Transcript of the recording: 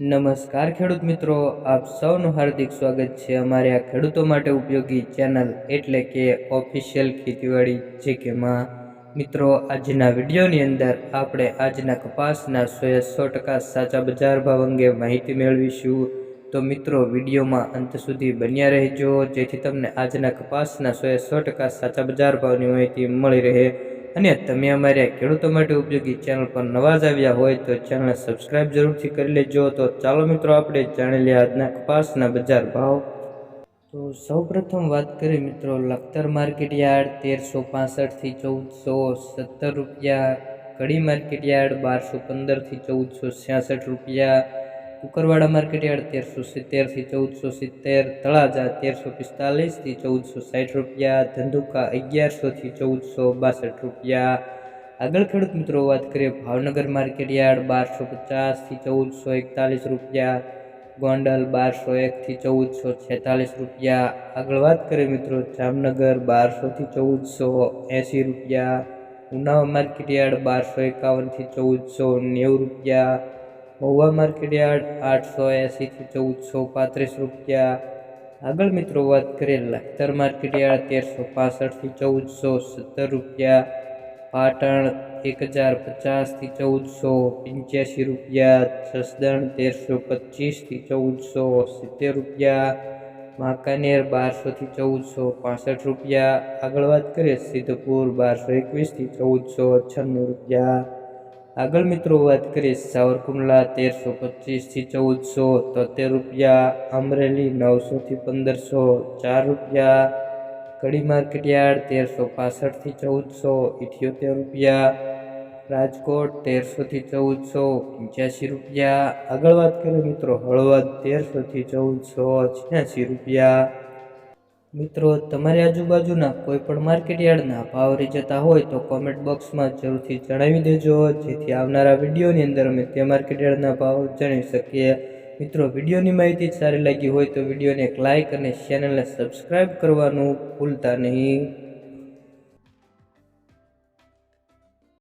નમસ્કાર ખેડૂત મિત્રો, આપ સૌનું હાર્દિક સ્વાગત છે અમારી આ ખેડૂતો માટે ઉપયોગી ચેનલ એટલે કે ઓફિશિયલ ખેતીવાડી જે કે મિત્રો, આજના વિડીયોની અંદર આપણે આજના કપાસના સોએ સો ટકા સાચા બજાર ભાવ અંગે માહિતી મેળવીશું. તો મિત્રો, વિડીયોમાં અંત સુધી બન્યા રહેજો, જેથી તમને આજના કપાસના સોએ સો ટકા સાચા બજાર ભાવની માહિતી મળી રહે. અને તમે અમારી ખેડૂતો માટે ઉપયોગી ચેનલ પર નવા જ આવ્યા હોય તો ચેનલને સબસ્ક્રાઈબ જરૂરથી કરી લેજો. તો ચાલો મિત્રો, આપણે જાણી લઈએ આજના કપાસના બજાર ભાવ. તો સૌપ્રથમ વાત કરીએ મિત્રો, લખતર માર્કેટ યાર્ડ તેરસો પાસઠથી ચૌદસો સત્તર રૂપિયા, કડી માર્કેટ યાર્ડ બારસો પંદરથી ચૌદસો છ્યાસઠ રૂપિયા કુકરવાડા માર્કેટયાર્ડ તેરસો સિત્તેરથી ચૌદસો સિત્તેર, તળાજા તેરસો પિસ્તાલીસથી ચૌદસો સાઠ રૂપિયા, ધંધુકા અગિયારસોથી ચૌદસો બાસઠ રૂપિયા. આગળ ખેડૂત મિત્રો વાત કરીએ ભાવનગર માર્કેટયાર્ડ બારસો પચાસથી ચૌદસો એકતાલીસ રૂપિયા, ગોંડલ બારસો એકથી ચૌદસો છેતાલીસ રૂપિયા. આગળ વાત કરીએ મિત્રો જામનગર બારસોથી ચૌદસો એંસી રૂપિયા, ઉનાવા માર્કેટયાર્ડ બારસો એકાવનથી ચૌદસો નેવું રૂપિયા. મહુવા માર્કેટ યાર્ડ આઠસો એંસીથી ચૌદસો પાંત્રીસ રૂપિયા. આગળ મિત્રો વાત કરીએ લખતર માર્કેટ યાર્ડ તેરસો પાસઠથી ચૌદસો સત્તર રૂપિયા. પાટણ એક હજાર પચાસથી ચૌદસો પંચ્યાસી રૂપિયા. જસદણ તેરસો પચીસથી ચૌદસો સિત્તેર રૂપિયા. વાંકાનેર બારસોથી ચૌદસો પાસઠ રૂપિયા. આગળ વાત કરીએ સિદ્ધપુર બારસો એકવીસથી ચૌદસો છન્નું રૂપિયા. આગળ મિત્રો વાત કરીએ સાવરકુંડલા તેરસો પચીસથી ચૌદસો તોતેર રૂપિયા, અમરેલી નવસોથી પંદરસો, ચાર રૂપિયા, કડી માર્કેટયાર્ડ તેરસો પાસઠથી ચૌદસો, ઇઠ્યોતેર રૂપિયા, રાજકોટ તેરસોથી ચૌદસો, પંચ્યાસી રૂપિયા. આગળ વાત કરીએ મિત્રો હળવદ તેરસોથી ચૌદસો, છ્યાસી રૂપિયા. મિત્રો, તમારી આજુબાજુના કોઈ પણ માર્કેટ યાર્ડના ભાવ રહી જતા હોય તો કોમેન્ટ બોક્સમાં જરૂરથી જણાવી દેજો. જેથી આવનારા વિડીયોની અંદર અમે તે માર્કેટ યાર્ડના ભાવ જણાવી શકીએ. મિત્રો, વિડીયોની માહિતી સારી લાગી હોય તો વિડીયોને એક લાઇક અને ચેનલને સબસ્ક્રાઈબ કરવાનું ભૂલતા નહીં.